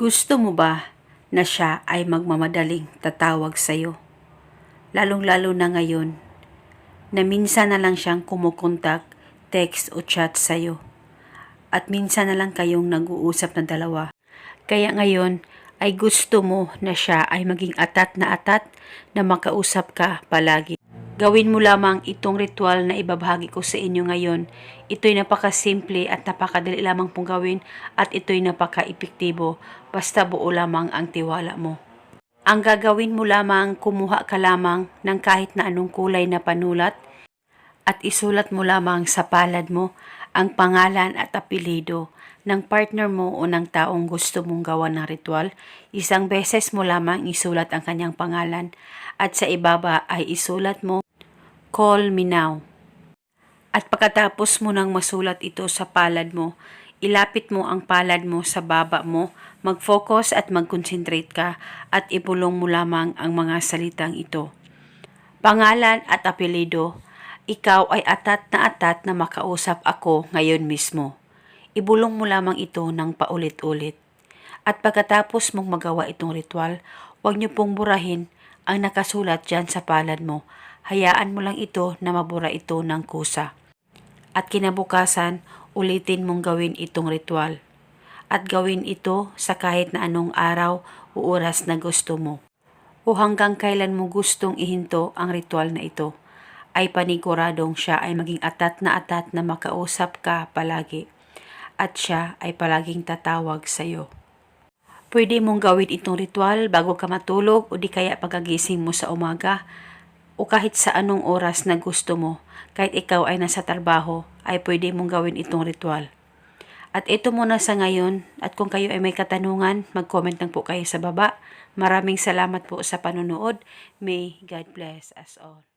Gusto mo ba na siya ay magmamadaling tatawag sa'yo? Lalong-lalo na ngayon na minsan na lang siyang kumukontak, text o chat sa'yo. At minsan na lang kayong nag-uusap na dalawa. Kaya ngayon ay gusto mo na siya ay maging atat na atat na makausap ka palagi. Gawin mo lamang itong ritual na ibabahagi ko sa inyo ngayon. Ito'y napakasimple at napakadali lamang pong gawin at ito'y napaka-epektibo basta buo lamang ang tiwala mo. Ang gagawin mo lamang, kumuha ka lamang ng kahit na anong kulay na panulat at isulat mo lamang sa palad mo ang pangalan at apelido ng partner mo o ng taong gusto mong gawa ng ritual. Isang beses mo lamang isulat ang kanyang pangalan at sa ibaba ay isulat mo, Call me now. At pagkatapos mo nang masulat ito sa palad mo, ilapit mo ang palad mo sa baba mo, mag-focus at mag-concentrate ka at ibulong mo lamang ang mga salitang ito. Pangalan at apelido, ikaw ay atat na atat na makausap ako ngayon mismo. Ibulong mo lamang ito ng paulit-ulit. At pagkatapos mong magawa itong ritual, huwag niyo pong burahin ang nakasulat dyan sa palad mo. Hayaan mo lang ito na mabura ito ng kusa. At kinabukasan, ulitin mong gawin itong ritual. At gawin ito sa kahit na anong araw o oras na gusto mo. O hanggang kailan mo gustong ihinto ang ritual na ito, ay paniguradong siya ay maging atat na atat na makausap ka palagi. At siya ay palaging tatawag sa iyo. Pwede mong gawin itong ritual bago ka matulog o di kaya pagagising mo sa umaga o kahit sa anong oras na gusto mo, kahit ikaw ay nasa trabaho, ay pwede mong gawin itong ritual. At ito muna sa ngayon, at kung kayo ay may katanungan, mag-comment lang po kayo sa baba. Maraming salamat po sa panonood. May God bless us all.